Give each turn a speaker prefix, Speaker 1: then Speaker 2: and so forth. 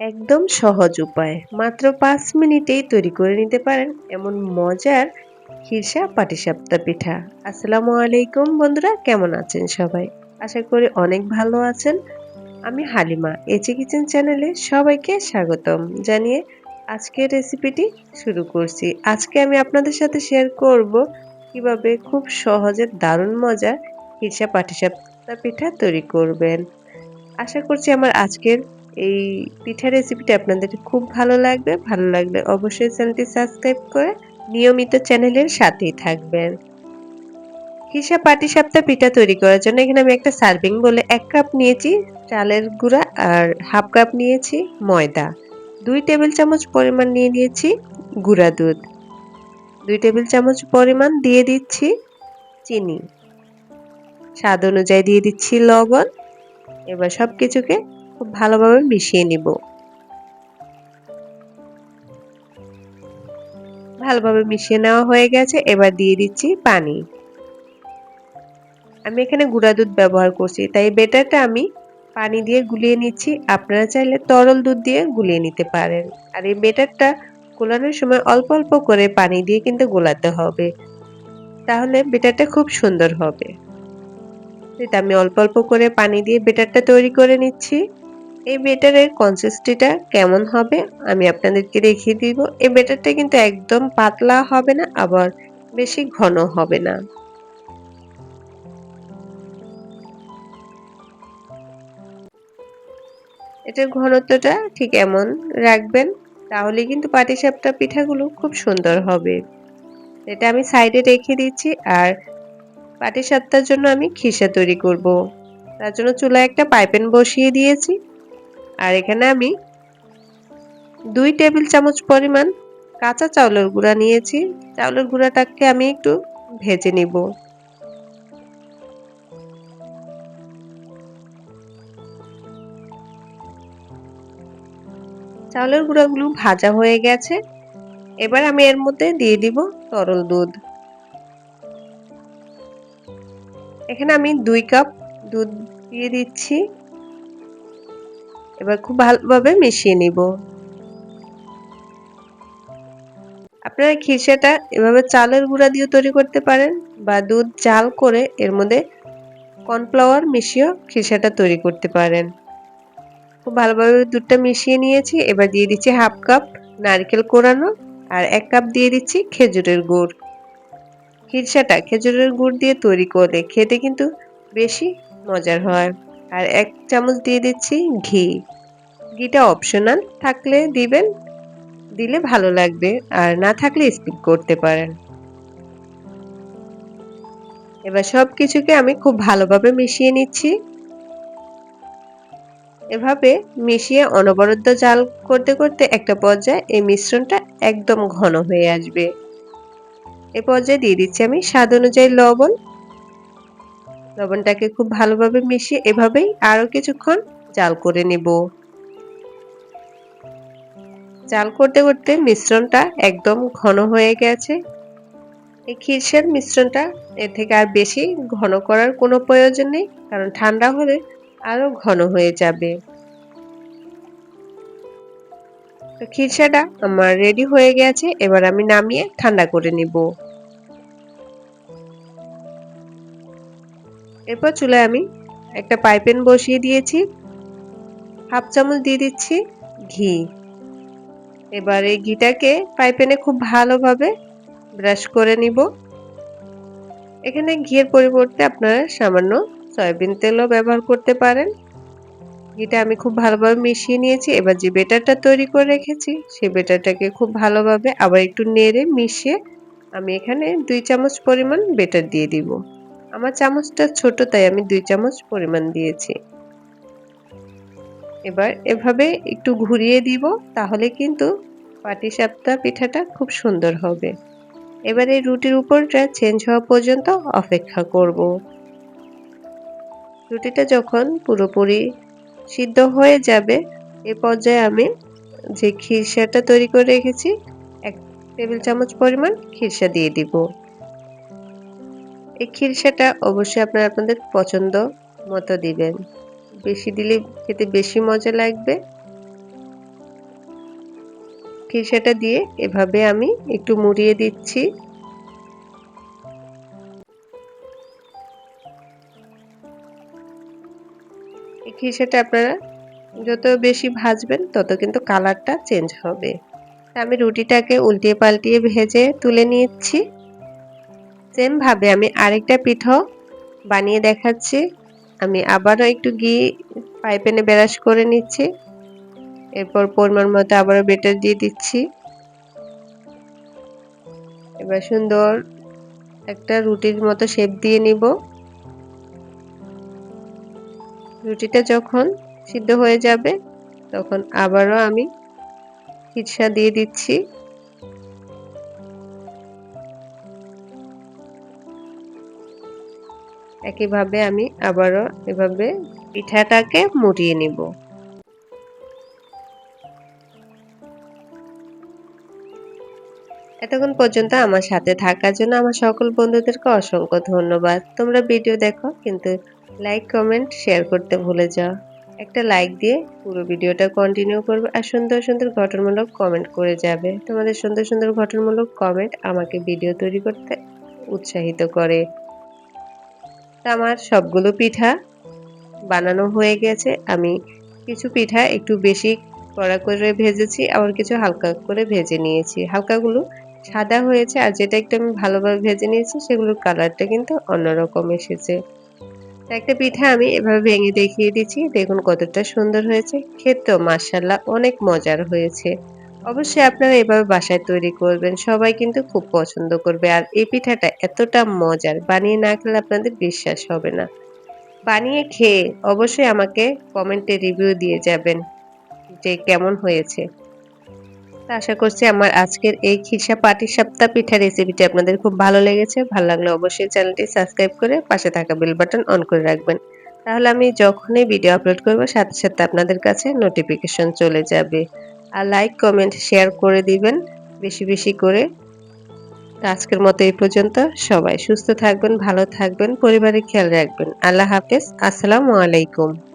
Speaker 1: একদম সহজ উপায়। মাত্র পাঁচ মিনিটেই তৈরি করে নিতে পারেন এমন মজার খিরসা পাটিসাপ্তা পিঠা। আসসালামু আলাইকুম বন্ধুরা, কেমন আছেন সবাই? আশা করি অনেক ভালো আছেন। আমি হালিমা, এচি কিচেন চ্যানেলে সবাইকে স্বাগতম। জানিয়ে আজকের রেসিপিটি শুরু করছি। আজকে আমি আপনাদের সাথে শেয়ার করব কীভাবে খুব সহজে দারুণ মজার খিরসা পাটিসাপ্তা পিঠা তৈরি করবেন। আশা করছি আমার আজকের এই পিঠা রেসিপিটা আপনাদের খুব ভালো লাগবে, ভালো লাগলে অবশ্যই চ্যানেলটি সাবস্ক্রাইব করে নিয়মিত চ্যানেলের সাথেই থাকবেন। হিসাব পাটি সাপ্তাহ পিঠা তৈরি করার জন্য এখানে আমি একটা সার্ভিং বলে এক কাপ নিয়েছি, চালের গুঁড়া আর হাফ কাপ নিয়েছি ময়দা। দুই টেবিল চামচ পরিমাণ নিয়ে নিয়েছি গুঁড়া দুধ। দুই টেবিল চামচ পরিমাণ দিয়ে দিচ্ছি চিনি। স্বাদ অনুযায়ী দিয়ে দিচ্ছি লবণ। এবার সব কিছুকে খুব ভালোভাবে মিশিয়ে নিব। ভালোভাবে মিশিয়ে নেওয়া হয়ে গেছে, এবার দিয়ে দিচ্ছি পানি। আমি এখানে গুঁড়া দুধ ব্যবহার করছি, তাই বেটারটা আমি পানি দিয়ে গুলিয়ে নিচ্ছি। আপনারা চাইলে তরল দুধ দিয়ে গুলিয়ে নিতে পারেন। আর এই বেটারটা গোলানোর সময় অল্প অল্প করে পানি দিয়ে কিন্তু গোলাতে হবে। তাহলে বেটারটা খুব সুন্দর হবে। আমি অল্প অল্প করে পানি দিয়ে বেটারটা তৈরি করে নিচ্ছি। এই বেটারের কনসিস্টিটা কেমন হবে, আমি আপনাদেরকে দেখিয়ে দিব। এই বেটারটা কিন্তু একদম পাতলা হবে না, আবার বেশি ঘন হবে না। এটার ঘনত্বটা ঠিক এমন রাখবেন, তাহলে কিন্তু পাটিসাপটা পিঠাগুলো খুব সুন্দর হবে। এটা আমি সাইডে রেখে দিচ্ছি, আর পাটিসাপটার জন্য আমি খিসা তৈরি করব। তার জন্য চুলায় একটা পাইপেন বসিয়ে দিয়েছি। আর এখানে আমি দুই টেবিল চামচ পরিমাণ কাঁচা চাউলের গুঁড়া নিয়েছি। চাউলের গুঁড়াটাকে আমি একটু ভেজে নিব। চাউলের গুঁড়াগুলো ভাজা হয়ে গেছে। এবার আমি এর মধ্যে দিয়ে দিব তরল দুধ। এখানে আমি দুই কাপ দুধ দিয়ে দিচ্ছি। এবার খুব ভালোভাবে মিশিয়ে নিব। আপনারা খিরসাটা এভাবে চালের গুঁড়া দিয়ে তৈরি করতে পারেন বা দুধ চাল করে এর মধ্যে কর্নফ্লাওয়ার মিশিয়েও খিরসাটা তৈরি করতে পারেন। খুব ভালোভাবে দুধটা মিশিয়ে নিয়েছি, এবার দিয়ে দিচ্ছি হাফ কাপ নারকেল কোরানো আর এক কাপ দিয়ে দিচ্ছি খেজুরের গুড়। খিরসাটা খেজুরের গুড় দিয়ে তৈরি করলে খেতে কিন্তু বেশি মজার হয়। আর এক চামচ দিয়ে দিচ্ছি ঘি। ঘিটা অপশনাল থাকলে দিবেন, দিলে ভালো লাগবে, আর না থাকলে স্কিপ করতে পারেন। এবার সব কিছুকে আমি খুব ভালোভাবে মিশিয়ে নিচ্ছি। এভাবে মিশিয়ে অনবরত জাল করতে করতে একটা পর্যায়ে এই মিশ্রণটা একদম ঘন হয়ে আসবে। এ পর্যায়ে দিয়ে দিচ্ছি আমি স্বাদ অনুযায়ী লবণ। লবণটাকে খুব ভালোভাবে মিশিয়ে এভাবেই আরও কিছুক্ষণ জাল করে নেব। জাল করতে করতে মিশ্রণটা একদম ঘন হয়ে গেছে। এই খিরসের মিশ্রণটা এর থেকে আর বেশি ঘন করার কোনো প্রয়োজন নেই, কারণ ঠান্ডা হলে আরও ঘন হয়ে যাবে। তো খিরসাটা আমার রেডি হয়ে গেছে, এবার আমি নামিয়ে ঠান্ডা করে নিব। এরপর চুলায় আমি একটা পাইপেন বসিয়ে দিয়েছি। হাফ চামচ দিয়ে দিচ্ছি ঘি। এবার এই ঘিটাকে পাইপেনে খুব ভালোভাবে ব্রাশ করে নিব। এখানে ঘিয়ের পরিবর্তে আপনারা সামান্য সয়াবিন তেলও ব্যবহার করতে পারেন। ঘিটা আমি খুব ভালোভাবে মিশিয়ে নিয়েছি। এবার যে বেটারটা তৈরি করে রেখেছি সেই বেটারটাকে খুব ভালোভাবে আবার একটু নেড়ে মিশিয়ে আমি এখানে দুই চামচ পরিমাণ বেটার দিয়ে দিব। আমার চামচটা ছোট, তাই আমি দুই চামচ পরিমাণ দিয়েছি। এবার এভাবে একটু ঘুরিয়ে দিব, তাহলে কিন্তু পাটিসাপটা পিঠাটা খুব সুন্দর হবে। এবার এই রুটির উপরটা চেঞ্জ হওয়া পর্যন্ত অপেক্ষা করব। রুটিটা যখন পুরোপুরি সিদ্ধ হয়ে যাবে, এ পর্যায়ে আমি যে খিরসাটা তৈরি করে রেখেছি, এক টেবিল চামচ পরিমাণ খিরসা দিয়ে দিব। এই খিরসাটা অবশ্যই আপনারা আপনাদের পছন্দ মতো দিবেন। বেশি দিলে খেতে বেশি মজা লাগবে। খিরসাটা দিয়ে এভাবে আমি একটু মুড়িয়ে দিচ্ছি। এই খিরসাটা আপনারা যত বেশি ভাজবেন তত কিন্তু কালারটা চেঞ্জ হবে। আমি রুটিটাকে উল্টিয়ে পাল্টিয়ে ভেজে তুলে নিচ্ছি। সেম ভাবে আমি আরেকটা পিঠো বানিয়ে দেখাচ্ছি। আমি আবারও একটু ঘি পাইপেনে ব্রাশ করে নিচ্ছি। এরপর পরিমাণ মতো আবারও বেটার দিয়ে দিচ্ছি। এবার সুন্দর একটা রুটির মতো শেপ দিয়ে নিব। রুটিটা যখন সিদ্ধ হয়ে যাবে, তখন আবারও আমি খিরসা দিয়ে দিচ্ছি। একইভাবে আমি আবারও এভাবে পিঠাটাকে মুড়িয়ে নিব। এতক্ষণ পর্যন্ত আমার সাথে থাকার জন্য আমার সকল বন্ধুদেরকে অসংখ্য ধন্যবাদ। তোমরা ভিডিও দেখো, কিন্তু লাইক কমেন্ট শেয়ার করতে ভুলে যাও। একটা লাইক দিয়ে পুরো ভিডিওটা কন্টিনিউ করবে আর সুন্দর সুন্দর ঘটনমূলক কমেন্ট করে যাবে। তোমাদের সুন্দর সুন্দর ঘটনমূলক কমেন্ট আমাকে ভিডিও তৈরি করতে উৎসাহিত করে। আমার সবগুলো পিঠা বানানো হয়ে গেছে। আমি কিছু পিঠা একটু বেশি কড়া করে ভেজেছি, আবার কিছু হালকা করে ভেজে নিয়েছি। হালকাগুলো সাদা হয়েছে, আর যেটা একটু আমি ভালোভাবে ভেজে নিয়েছি, সেগুলোর কালারটা কিন্তু অন্যরকম এসেছে। একটা পিঠা আমি এভাবে ভেঙে দেখিয়ে দিচ্ছি, দেখুন কতটা সুন্দর হয়েছে। খেতেও মাসাল্লাহ অনেক মজার হয়েছে। অবশ্যই আপনারা এভাবে বাসায় তৈরি করবেন। সবাই কিন্তু খুব পছন্দ করবে। আর এই পিঠাটা এতটা মজার, বানিয়ে না খেলে আপনাদের বিশ্বাস হবে না। বানিয়ে খেয়ে অবশ্যই আমাকে কমেন্টে রিভিউ দিয়ে যাবেন যে কেমন হয়েছে। আশা করছি আমার আজকের এই খিসা পাটি সাপ্তাহ পিঠা রেসিপিটি আপনাদের খুব ভালো লেগেছে। ভালো লাগলে অবশ্যই চ্যানেলটি সাবস্ক্রাইব করে পাশে থাকা বেল বাটন অন করে রাখবেন। তাহলে আমি যখনই ভিডিও আপলোড করব, সাথে সাথে আপনাদের কাছে নোটিফিকেশন চলে যাবে। আর লাইক কমেন্ট শেয়ার করে দিবেন, বেশি বেশি করে। আজকের মতো এই পর্যন্ত। সবাই সুস্থ থাকবেন, ভালো থাকবেন, পরিবারের খেয়াল রাখবেন। আল্লাহ হাফেজ। আসসালামু আলাইকুম।